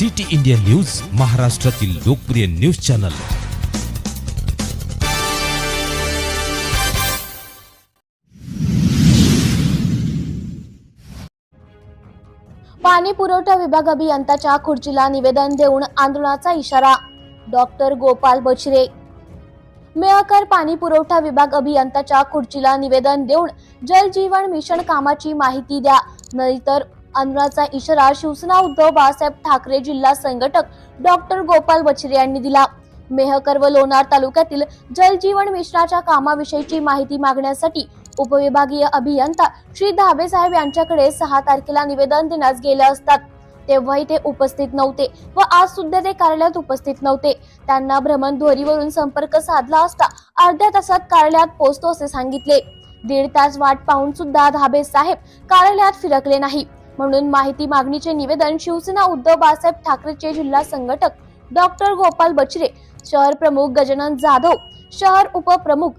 City India news महाराष्ट्रातील लोकप्रिय news channel. पाणी पुरवठा विभाग अभियंताच्या खुर्चीला निवेदन देऊन आंदोलनाचा इशारा डॉक्टर गोपाल बछरे. मेळकर पाणी पुरवठा विभाग अभियंताच्या खुर्चीला निवेदन देऊन जल जीवन मिशन कामाची माहिती द्या नाहीतर आंदोलनाचा इशारा शिवसेना उद्धव बाळासाहेब ठाकरे जिल्हा संघटक डॉक्टर गोपाल बछरे यांनी दिला. मेहकर व लोणार तालुक्यातील जलजीवन मिशनाच्या कामाविषयीची माहिती मागण्यासाठी उपविभागीय अभियंता श्री धाबे साहेब यांच्याकडे सहा तारखेला निवेदन देण्यास गेले असतात. तेव्हाही ते उपस्थित नव्हते व आज सुद्धा ते कार्यालयात उपस्थित नव्हते. त्यांना भ्रमणध्वरीवरून संपर्क साधला असता अर्ध्या तासात कार्यालयात पोहोचतो असे सांगितले. दीड तास वाट पाहून सुद्धा धाबे साहेब कार्यालयात फिरकले नाही. म्हणून माहिती मागणीचे निवेदन शिवसेना उद्धव बाळासाहेब ठाकरेचे जिल्हा संघटक डॉक्टर गोपाल बचरे शहर प्रमुख गजानन जाधव शहर उपप्रमुख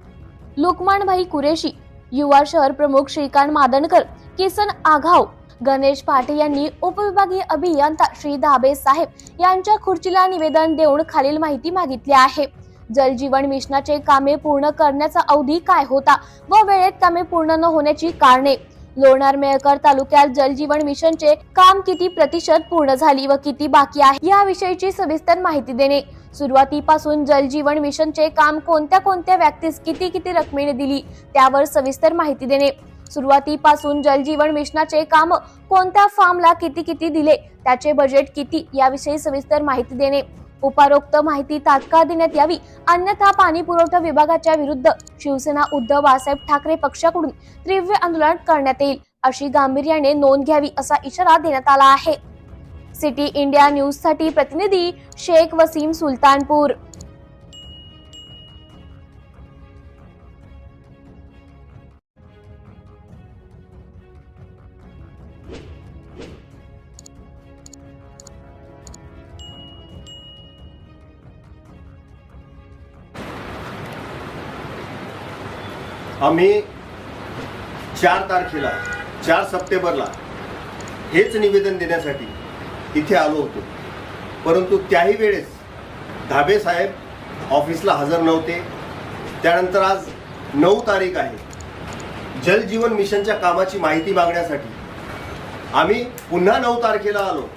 लुकमानभाई कुरेशी युवा शहर प्रमुख श्रीकांत मादनकर किसन आघाव गणेश पाटे यांनी उपविभागीय अभियंता श्री धाबे साहेब यांच्या खुर्चीला निवेदन देऊन खालील माहिती मागितली आहे. जल जीवन मिशनाचे कामे पूर्ण करण्याचा अवधी काय होता व वेळेत कामे पूर्ण न होण्याची कारणे? लोणार मेळकर तालुक्यात जलजीवन मिशनचे काम किती प्रतिशत पूर्ण झाली व किती बाकी आहे याविषयीची सविस्तर माहिती देणे. सुरुवातीपासून जलजीवन मिशनचे काम कोणत्या कोणत्या व्यक्तीस किती किती रकमेने दिली त्यावर सविस्तर माहिती देणे. सुरुवातीपासून जलजीवन मिशनाचे काम कोणत्या फार्मला किती किती दिले त्याचे बजेट किती याविषयी सविस्तर माहिती देणे. उपारोक्त माहिती तात्काळ देण्यात यावी. अन्यथा पाणी पुरवठा विभागाच्या विरुद्ध शिवसेना उद्धव बाळासाहेब ठाकरे पक्षाकडून तीव्र आंदोलन करण्यात येईल. अशी गांभीर्याने नोंद घ्यावी असा इशारा देण्यात आला आहे. सिटी इंडिया न्यूजसाठी प्रतिनिधी शेख वसीम सुलतानपूर. आम्ही चार तारखेला चार सप्टेंबरला हेच निवेदन देण्यासाठी इथे आलो होतो. परंतु त्याही वेळेस धाबे साहेब ऑफिसला हजर नव्हते. त्यानंतर आज नऊ तारीख आहे. जल जीवन मिशनच्या कामाची माहिती मागण्यासाठी आम्ही पुन्हा नऊ तारखेला आलो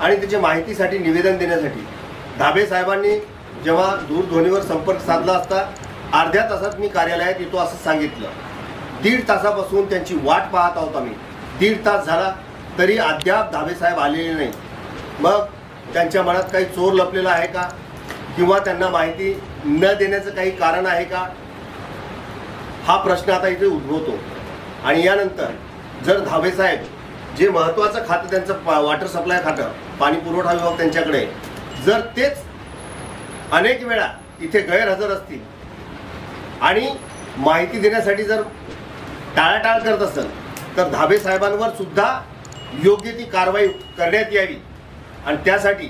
आणि त्याच्या माहितीसाठी निवेदन देण्यासाठी धाबे साहेबांनी जेव्हा दूरध्वनीवर संपर्क साधला असता अर्ध्या तासात मी कार्यालयात येतो असं सांगितलं. दीड तासापासून त्यांची वाट पाहत आहोत आम्ही. दीड तास झाला तरी अद्याप धाबे साहेब आलेले नाही मग त्यांच्या मनात काही चोर लपलेला आहे का? किंवा त्यांना माहिती न देण्याचं काही कारण आहे का? हा प्रश्न आता इथे उद्भवतो. आणि यानंतर जर धाबे साहेब जे महत्त्वाचं खातं त्यांचं पा- वॉटर सप्लाय खातं पाणी पुरवठा विभाग त्यांच्याकडे जर तेच अनेक वेळा इथे गैरहजर असतील आणि माहिती देण्यासाठी जर टाळाटाळ करत असेल तर धाबे साहेबांवर सुद्धा योग्य ती कारवाई करण्यात यावी. आणि त्यासाठी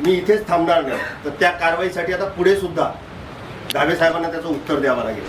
मी इथेच थांबणार नाही. तर त्या कारवाईसाठी आता पुढे सुद्धा धाबे साहेबांना त्याचं उत्तर द्यावं लागेल.